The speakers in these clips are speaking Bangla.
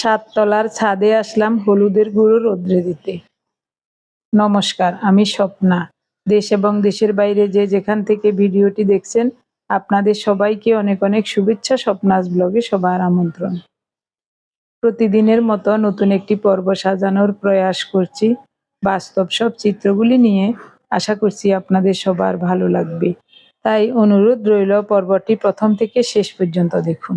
সাততলার ছাদে আসলাম হলুদের গুঁড়ো রোদ্রে দিতে। নমস্কার, আমি স্বপ্না। দেশ এবং দেশের বাইরে যে যেখান থেকে ভিডিওটি দেখছেন, আপনাদের সবাইকে অনেক অনেক শুভেচ্ছা স্বপ্নাস ব্লগে সবার আমন্ত্রণ। প্রতিদিনের মতো নতুন একটি পর্ব সাজানোর প্রয়াস করছি। বাস্তব সব চিত্রগুলি নিয়ে আশা করছি আপনাদের সবার ভালো লাগবে। তাই অনুরোধ রইল পর্বটি প্রথম থেকে শেষ পর্যন্ত দেখুন।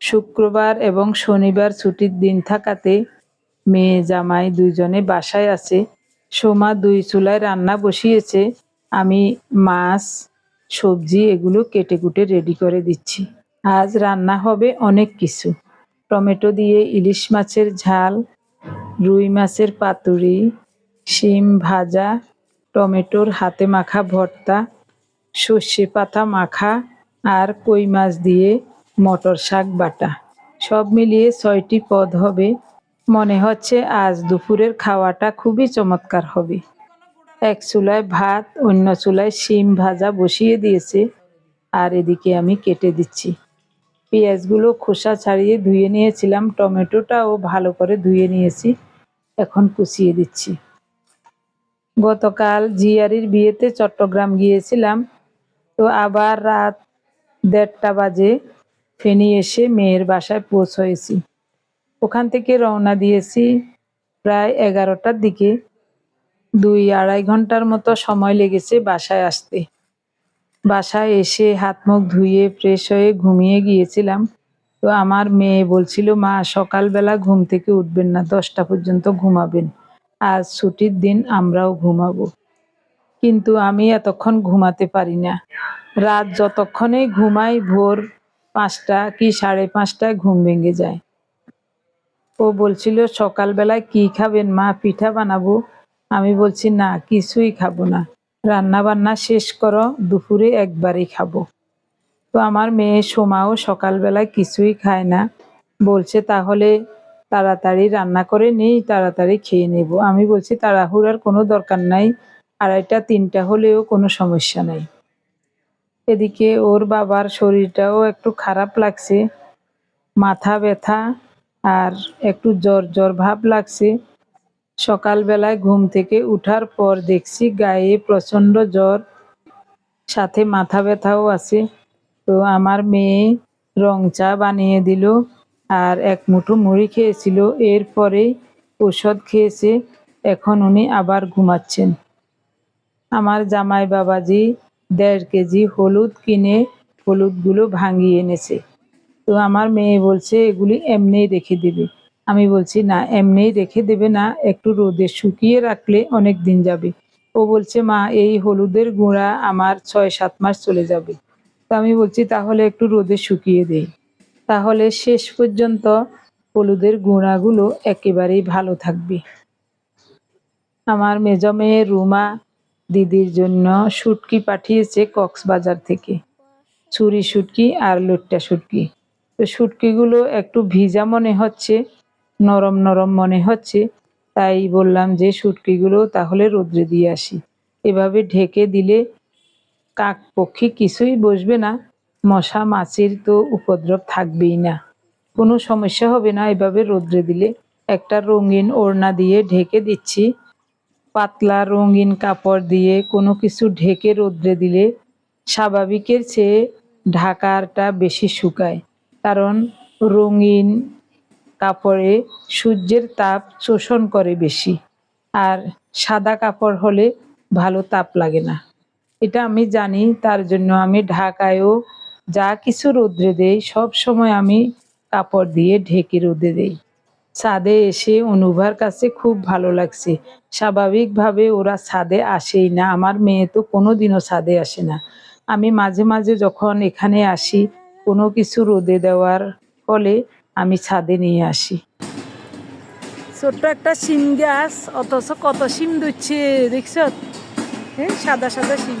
শুক্রবার এবং শনিবার ছুটির দিন থাকাতে মেয়ে জামাই দুইজনে বাসায় আছে। সোমা দুই চুলায় রান্না বসিয়েছে। আমি মাছ, সবজি এগুলো কেটে কুটে রেডি করে দিচ্ছি। আজ রান্না হবে অনেক কিছু। টমেটো দিয়ে ইলিশ মাছের ঝাল, রুই মাছের পাতুরি, শিম ভাজা, টমেটোর হাতে মাখা ভর্তা, সর্ষে পাতা মাখা আর কই মাছ দিয়ে মটর শাক বাটা। সব মিলিয়ে ছয়টি পদ হবে। মনে হচ্ছে আজ দুপুরের খাওয়াটা খুবই চমৎকার হবে। এক চুলায় ভাত, অন্য চুলায় শিম ভাজা বসিয়ে দিয়েছে। আর এদিকে আমি কেটে দিচ্ছি। পেঁয়াজগুলো খোসা ছাড়িয়ে ধুয়ে নিয়েছিলাম, টমেটোটাও ভালো করে ধুয়ে নিয়েছি। এখন কুচিয়ে দিচ্ছি। গতকাল জিয়ারির বিয়েতে চট্টগ্রাম গিয়েছিলাম। তো আবার রাত দেড়টা বাজে। ফেনী এসে মেয়ের বাসায় পৌঁছয়েছি। ওখান থেকে রওনা দিয়েছি প্রায় এগারোটার দিকে। দুই আড়াই ঘণ্টার মতো সময় লেগেছে বাসায় আসতে। বাসায় এসে হাত মুখ ধুয়ে ফ্রেশ হয়ে ঘুমিয়ে গিয়েছিলাম। তো আমার মেয়ে বলছিল, মা, সকালবেলা ঘুম থেকে উঠবেন না, দশটা পর্যন্ত ঘুমাবেন। আজ ছুটির দিন, আমরাও ঘুমাবো। কিন্তু আমি এতক্ষণ ঘুমাতে পারি না। রাত যতক্ষণে ঘুমাই, ভোর পাঁচটা কি সাড়ে পাঁচটায় ঘুম ভেঙে যায়। ও বলছিল, সকালবেলায় কি খাবেন? মা, পিঠা বানাবো? আমি বলছি, না, কিছুই খাব না। রান্না বান্না শেষ করো, দুপুরে একবারই খাব। তো আমার মেয়ে সোমাও সকালবেলায় কিছুই খায় না। বলছে, তাহলে তাড়াতাড়ি রান্না করে নেই, তাড়াতাড়ি খেয়ে নেব। আমি বলছি, তাড়াহুড়ার কোনো দরকার নাই, আড়াইটা, তিনটা হলেও কোনো সমস্যা নাই। এদিকে ওর বাবার শরীরটাও একটু খারাপ লাগছে, মাথা ব্যথা আর একটু জ্বর জ্বর ভাব লাগছে। সকালবেলায় ঘুম থেকে উঠার পর দেখছি গায়ে প্রচণ্ড জ্বর, সাথে মাথা ব্যথাও আছে। তো আমার মেয়ে রং চা বানিয়ে দিল আর এক মুঠো মুড়ি খেয়েছিল, এরপরে ওষুধ খেয়েছে, এখন উনি আবার ঘুমাচ্ছেন। আমার জামাই বাবাজি দেড় কেজি হলুদ কিনে হলুদগুলো ভাঙিয়ে এনেছে। তো আমার মেয়ে বলছে, এগুলি এমনিই রেখে দেবে। আমি বলছি, না, এমনিই রেখে দেবে না, একটু রোদে শুকিয়ে রাখলে অনেক দিন যাবে। ও বলছে, মা, এই হলুদের গুঁড়া আমার ছয় সাত মাস চলে যাবে। তো আমি বলছি, তাহলে একটু রোদে শুকিয়ে দেই তাহলে শেষ পর্যন্ত হলুদের গুঁড়াগুলো একেবারেই ভালো থাকবে। আমার মেজ মেয়ে রুমা দিদির জন্য শুটকি পাঠিয়েছে কক্সবাজার থেকে। ছুরি শুটকি আর লুট্টা শুটকি তো শুটকিগুলো একটু ভিজা মনে হচ্ছে, নরম নরম মনে হচ্ছে। তাই বললাম যে শুটকিগুলো তাহলে রোদ্রে দিয়ে আসি। এভাবে ঢেকে দিলে কাক পক্ষী কিছুই বসবে না। মশা মাছির তো উপদ্রব থাকবেই না। কোনো সমস্যা হবে না, এভাবে রোদ্রে দিলে। একটা রঙিন ওড়না দিয়ে ঢেকে দিচ্ছি। পাতলা রঙিন কাপড় দিয়ে কোনো কিছু ঢেকে রোদ্রে দিলে স্বাভাবিকের চেয়ে ঢাকারটা বেশি শুকায়। কারণ রঙিন কাপড়ে সূর্যের তাপ শোষণ করে বেশি আর সাদা কাপড় হলে ভালো তাপ লাগে না। এটা আমি জানি, তার জন্য আমি ঢাকায়ও যা কিছু রোদ্রে দেই, সব সময় আমি কাপড় দিয়ে ঢেকে রোদে দেই। ছাদে এসে অনুভার কাছে খুব ভালো লাগছে। স্বাভাবিকভাবে ওরা ছাদে আসেই না। আমার মেয়ে তো কোনো দিনও ছাদে আসে না। আমি মাঝে মাঝে যখন এখানে আসি, কোনো কিছু রোদে দেওয়ার ফলে আমি ছাদে নিয়ে আসি। ছোট্ট একটা শিম গাছ, অথচ কত শিম দিচ্ছে দেখছ? হ্যাঁ সাদা সাদা শিম।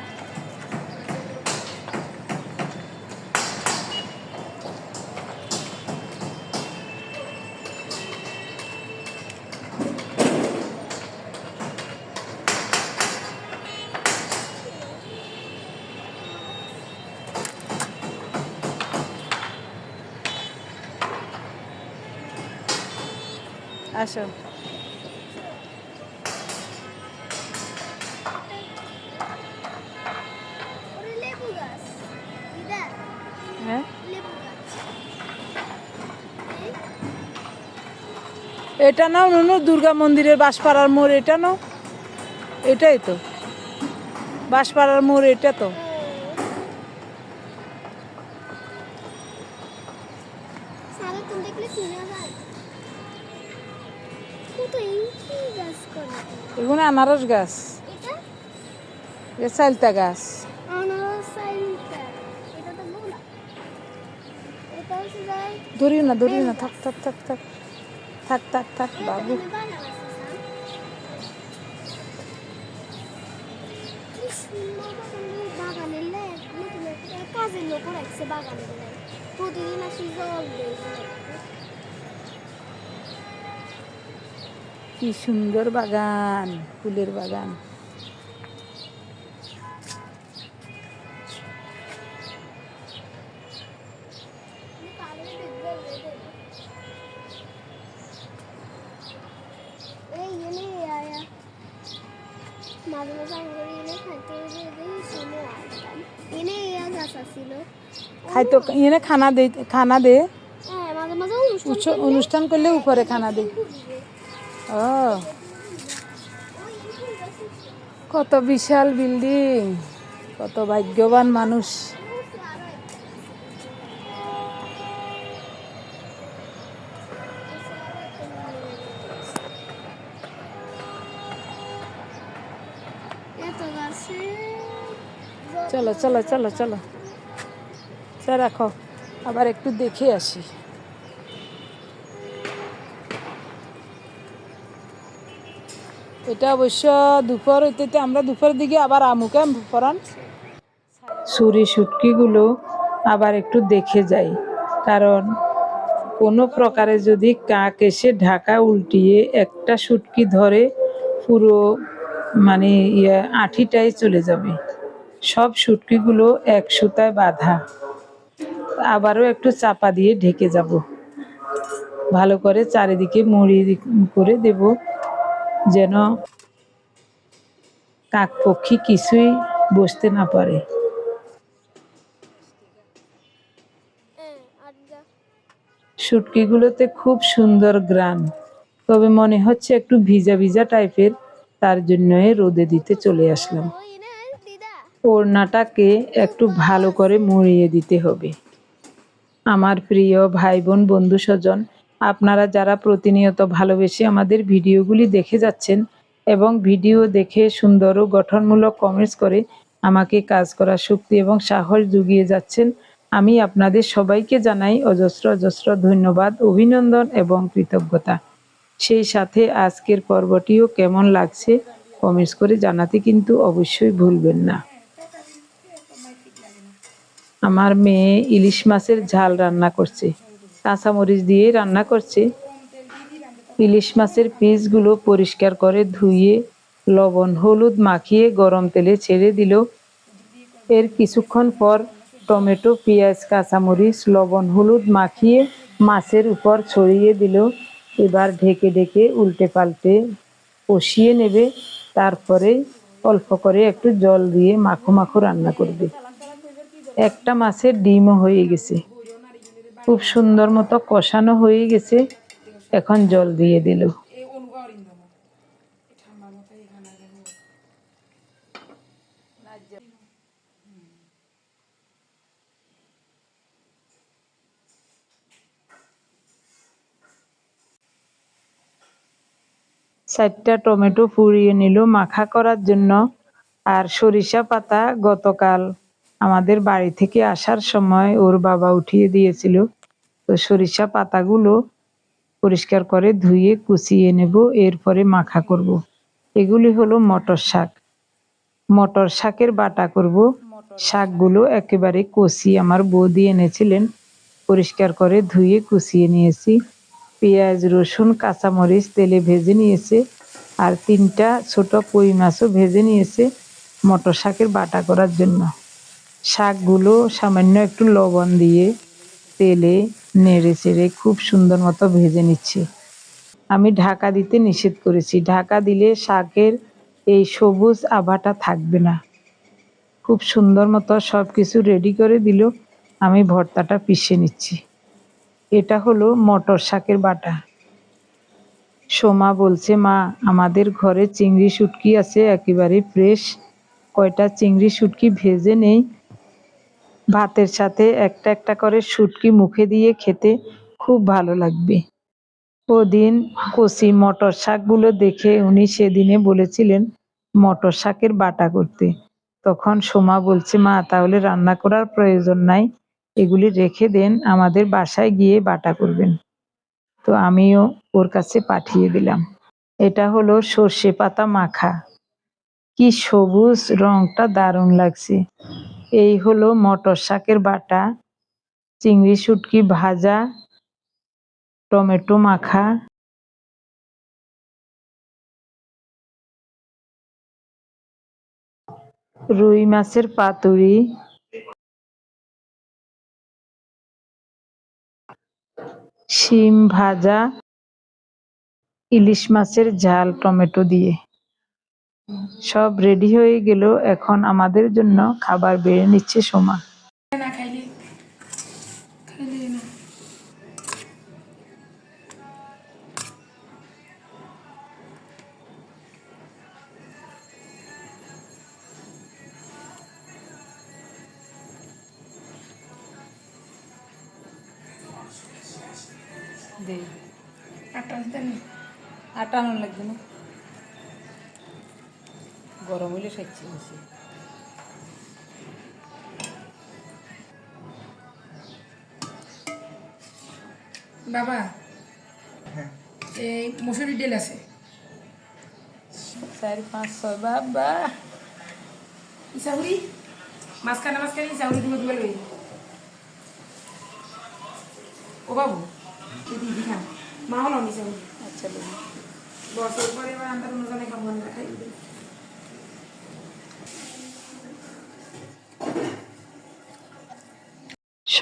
আসো। হ্যাঁ? এটা নাও নুনু, দুর্গা মন্দিরের বাঁশপাড়ার মোড়, এটা নাও। এটাই তো। বাঁশপাড়ার মোড়, এটা তো। না ধরিও না থাক থাক থাক থাক থাক থাক থাক বাবু তুমি বাগান আছে স্যার কি সুন্দর বাগান বাগানের লেক নতুন একটা কাজের লোক রাখছে বাগানের লেক প্রতিদিন আসি জল দেয় কি সুন্দর বাগান ফুলের বাগান। মাঝে মাঝে এনে খাইতে শুনে আসতাম এনে খাইতো খানা দে খানা দে। হ্যাঁ মাঝে মাঝে অনুষ্ঠান করলে উপরে খানা দে। ও। কত বিশাল বিল্ডিং, কত ভাগ্যবান মানুষ। চলো চলো চলো চলো। রাখো। আবার একটু দেখে আসি। এটা অবশ্য দুপুর হইতে আমরা দুপুরের দিকে আবার আমুকে পরান ছুরি সুটকিগুলো আবার একটু দেখে যাই, কারণ কোনো প্রকারে যদি কাক এসে ঢাকা উল্টিয়ে একটা সুটকি ধরে, পুরো মানে ইয়ে চলে যাবে। সব সুটকিগুলো এক সুতায় বাঁধা। আবারও একটু চাপা দিয়ে ঢেকে যাব। ভালো করে চারিদিকে মুড়ি করে দেব। যেন কাকপক্ষী কিছুই বসতে না পারে। শুটকিগুলোতে খুব সুন্দর গ্রান, তবে মনে হচ্ছে একটু ভিজা ভিজা টাইপের, তার জন্যই রোদে দিতে চলে আসলাম। ওড়নাটাকে একটু ভালো করে মুড়িয়ে দিতে হবে। আমার প্রিয় ভাই বোন, বন্ধু স্বজন আপনারা যারা প্রতিনিয়ত ভালোবেসে আমাদের ভিডিওগুলি দেখে যাচ্ছেন এবং ভিডিও দেখে সুন্দর ও গঠনমূলক কমেন্টস করে আমাকে কাজ করার শক্তি এবং সাহস জুগিয়ে যাচ্ছেন, আমি আপনাদের সবাইকে জানাই অজস্র অজস্র ধন্যবাদ, অভিনন্দন এবং কৃতজ্ঞতা। সেই সাথে আজকের পর্বটিও কেমন লাগছে কমেন্টস করে জানাতে কিন্তু অবশ্যই ভুলবেন না। আমার মেয়ে ইলিশ মাছের ঝাল রান্না করছে। কাঁচামরিচ দিয়ে রান্না করছে। ইলিশ মাছের পিসগুলো পরিষ্কার করে ধুয়ে, লবণ, হলুদ মাখিয়ে গরম তেলে ছেড়ে দিল। এর কিছুক্ষণ পর টমেটো, পেঁয়াজ, কাঁচামরিচ, লবণ, হলুদ মাখিয়ে মাছের উপর ছড়িয়ে দিল। এবার ঢেকে ঢেকে উল্টে পাল্টে কষিয়ে নেবে। তারপরে অল্প করে একটু জল দিয়ে মাখো মাখো রান্না করবে। একটা মাছের ডিমও হয়ে গেছে। খুব সুন্দর মতো কষানো হয়ে গেছে। এখন জল দিয়ে দিল। চারটা টমেটো পুড়িয়ে নিল মাখা করার জন্য। আর সরিষা পাতা গতকাল আমাদের বাড়ি থেকে আসার সময় ওর বাবা উঠিয়ে দিয়েছিল। তো সরিষা পাতাগুলো পরিষ্কার করে ধুয়ে কুচিয়ে নেব, এরপরে মাখা করব। এগুলি হলো মটর শাক। মটর শাকের বাটা করব। শাকগুলো একেবারে কষি আমার বৌদি এনেছিলেন, পরিষ্কার করে ধুয়ে কুচিয়ে নিয়েছি। পেঁয়াজ, রসুন, কাঁচামরিচ, তেলে ভেজে নিয়েছে আর তিনটা ছোট কই মাছও ভেজে নিয়েছে মটর শাকের বাটা করার জন্য। শাকগুলো সামান্য একটু লবণ দিয়ে তেলে নেড়ে চেড়ে খুব সুন্দর মতো ভেজে নিচ্ছি। আমি ঢাকা দিতে নিষেধ করেছি। ঢাকা দিলে শাকের এই সবুজ আভাটা থাকবে না। খুব সুন্দর মতো সব কিছু রেডি করে দিল। আমি ভর্তাটা পিষে নিচ্ছি। এটা হলো মটর শাকের বাটা। সোমা বলছে, মা, আমাদের ঘরে চিংড়ি শুটকি আছে, একেবারে ফ্রেশ কয়টা চিংড়ি শুটকি ভেজে নেই ভাতের সাথে একটা একটা করে শুটকি মুখে দিয়ে খেতে খুব ভালো লাগবে। ওদিন কচি মটর শাকগুলো দেখে উনি সেদিনে বলেছিলেন, মটর শাকের বাটা করতে। তখন সোমা বলছে, মা, তাহলে রান্না করার প্রয়োজন নাই। এগুলি রেখে দেন, আমাদের বাসায় গিয়ে বাটা করবেন। তো আমিও ওর কাছে পাঠিয়ে দিলাম। এটা হলো সর্ষে পাতা মাখা। কি সবুজ রংটা দারুণ লাগছে। এই হলো মটর শাকের বাটা, চিংড়ি শুটকি ভাজা, টমেটো মাখা। রুই মাছের পাতুরি। শিম ভাজা। ইলিশ মাছের ঝাল টমেটো দিয়ে। সব রেডি হয়ে গেল এখন আমাদের জন্য খাবার বেড়ে নিচ্ছে সোমা। না খাইলে খাইলে না। দে। আটটা দেন আটা আনুন লাগবে না? গরম হইলে খাচ্ছি বেশি বাবা এই মসুরি ডেল আছে। চার পাঁচ ছয় বাবা। ইসাউরি মাঝখানে মাঝখানে ইসাউরি দিব দিবে লই ও বাবু দিদি দি খান মা হলো ইসাউরি আচ্ছা। বছর পরে এবার আমরা অনুজনে খাব না খাই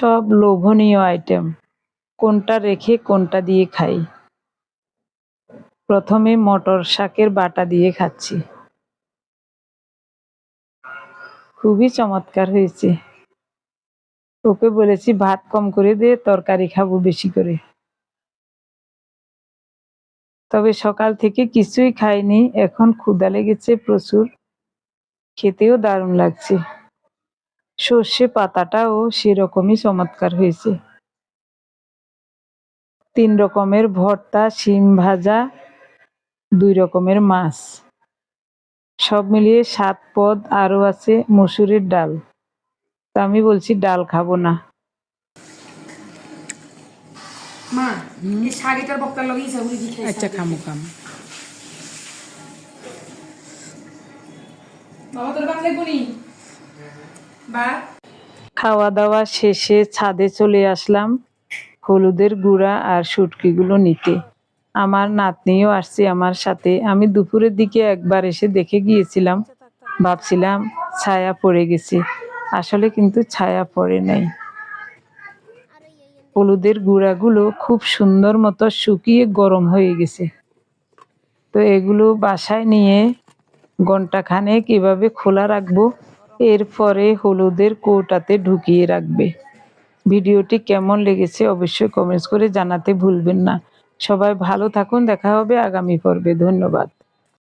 সব লোভনীয় আইটেম কোনটা রেখে কোনটা দিয়ে খাই। প্রথমে মটর শাকের বাটা দিয়ে খাচ্ছি। খুবই চমৎকার হয়েছে। ওকে বলেছি, ভাত কম করে দে, তরকারি খাব বেশি করে। তবে সকাল থেকে কিছুই খাইনি, এখন ক্ষুদা লেগেছে প্রচুর। খেতেও দারুণ লাগছে। সর্ষে পাতাটাও সেরকমই চমৎকার হয়েছে। তিন রকমের ভর্তা শিম ভাজা দুই রকমের মাছ। সব মিলিয়ে সাত পদ আরও আছে মসুরের ডাল। তা আমি বলছি ডাল খাব না। আচ্ছা খামো খাম। বাবা তোর খাওয়া দাওয়া শেষে ছাদে চলে আসলাম। হলুদের গুঁড়া আর শুটকিগুলো নিতে। আমার নাতনিও আসছে আমার সাথে। আমি দুপুরের দিকে একবার এসে দেখে গিয়েছিলাম। ভাবছিলাম ছায়া পড়ে গেছে। আসলে কিন্তু ছায়া পড়ে নাই। হলুদের গুঁড়াগুলো খুব সুন্দর মতো শুকিয়ে গরম হয়ে গেছে। তো এগুলো বাসায় নিয়ে ঘণ্টা খানেক এভাবে খোলা রাখব। এরপরে হলুদের কৌটাতে ঢুকিয়ে রাখবে। ভিডিওটি কেমন লেগেছে অবশ্যই কমেন্টস করে জানাতে ভুলবেন না। সবাই ভালো থাকুন, দেখা হবে আগামী পর্বে। ধন্যবাদ।